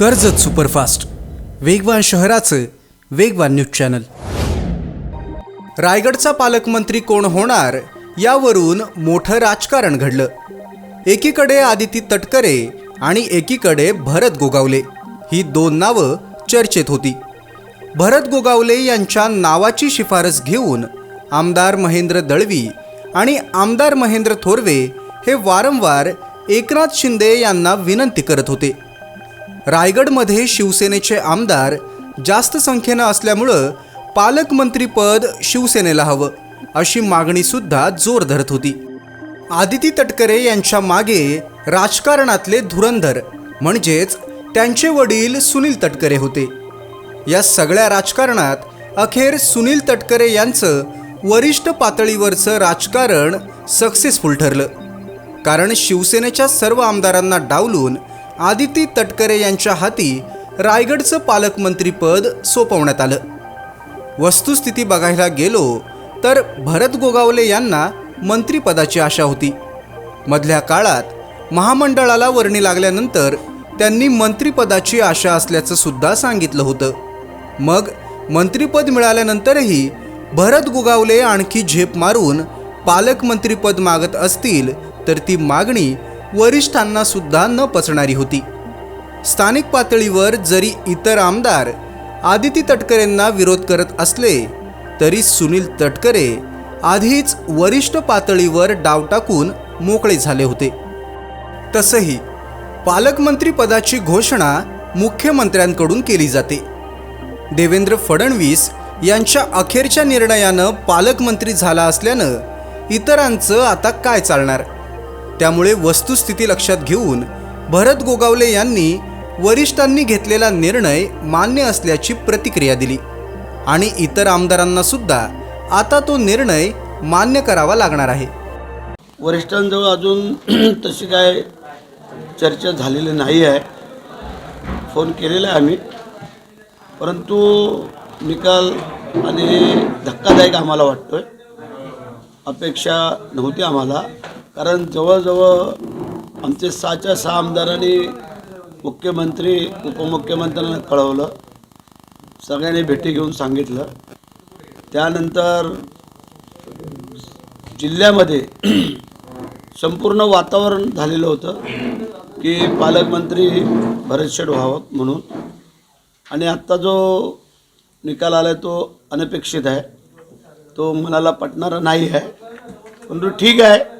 Karjat superfast. वेगवान शहराचं वेगवान न्यूज चॅनल. रायगडचा पालकमंत्री कोण होणार यावरून मोठं राजकारण घडलं. एकीकडे आदिती तटकरे आणि एकीकडे भरत गोगावले. ही दोन नावं चर्चेत होती. भरत गोगावले यांच्या नावाची शिफारस घेऊन आमदार महेंद्र दळवी आणि आमदार महेंद्र थोरवे हे वारंवार एकनाथ शिंदे यांना विनंती करत होते. रायगडमध्ये शिवसेनेचे आमदार जास्त संख्येनं असल्यामुळं पालकमंत्रीपद शिवसेनेला हवं अशी मागणीसुद्धा जोर धरत होती. आदिती तटकरे यांच्या मागे राजकारणातले धुरंधर म्हणजेच त्यांचे वडील सुनील तटकरे होते. या सगळ्या राजकारणात अखेर सुनील तटकरे यांचं वरिष्ठ पातळीवरचं राजकारण सक्सेसफुल ठरलं. कारण शिवसेनेच्या सर्व आमदारांना डावलून आदिती तटकरे यांच्या हाती रायगडचं पालकमंत्रीपद सोपवण्यात आलं. वस्तुस्थिती बघायला गेलो तर भरत गोगावले यांना मंत्रिपदाची आशा होती. मधल्या काळात महामंडळाला वर्णी लागल्यानंतर त्यांनी मंत्रिपदाची आशा असल्याचं सुद्धा सांगितलं होतं. मग मंत्रिपद मिळाल्यानंतरही भरत गोगावले आणखी झेप मारून पालकमंत्रीपद मागत असतील तर ती मागणी वरिष्ठांना सुद्धा न पचणारी होती. स्थानिक पातळीवर जरी इतर आमदार आदिती तटकरेंना विरोध करत असले तरी सुनील तटकरे आधीच वरिष्ठ पातळीवर डाव टाकून मोकळे झाले होते. तसंही पालकमंत्री पदाची घोषणा मुख्यमंत्र्यांकडून केली जाते. देवेंद्र फडणवीस यांच्या अखेरच्या निर्णयानं पालकमंत्री झाला असल्यानं इतरांचं आता काय चालणार? त्यामुळे वस्तुस्थिती लक्षात घेऊन भरत गोगावले यांनी वरिष्ठांनी घेतलेला निर्णय मान्य असल्याची प्रतिक्रिया दिली. आणि इतर आमदारांना सुद्धा आता तो निर्णय मान्य करावा लागणार आहे. वरिष्ठांजवळ अजून तशी काय चर्चा झालेली नाही आहे. फोन केलेला आहे आम्ही. परंतु निकाल आणि धक्कादायक आम्हाला वाटतो आहे अपेक्षा नव्हती आम्हाला. कारण जवळजवळ आमचे सहाच्या सहा आमदारांनी मुख्यमंत्री उपमुख्यमंत्र्यांना कळवलं. सगळ्यांनी भेटी घेऊन सांगितलं. त्यानंतर जिल्ह्यामध्ये संपूर्ण वातावरण झालेलं होतं की पालकमंत्री भरतशेठ व्हावं म्हणून. आणि आत्ता जो निकाल आला तो अनपेक्षित आहे. तो मनाला पटणारा नाही आहे. परंतु ठीक आहे.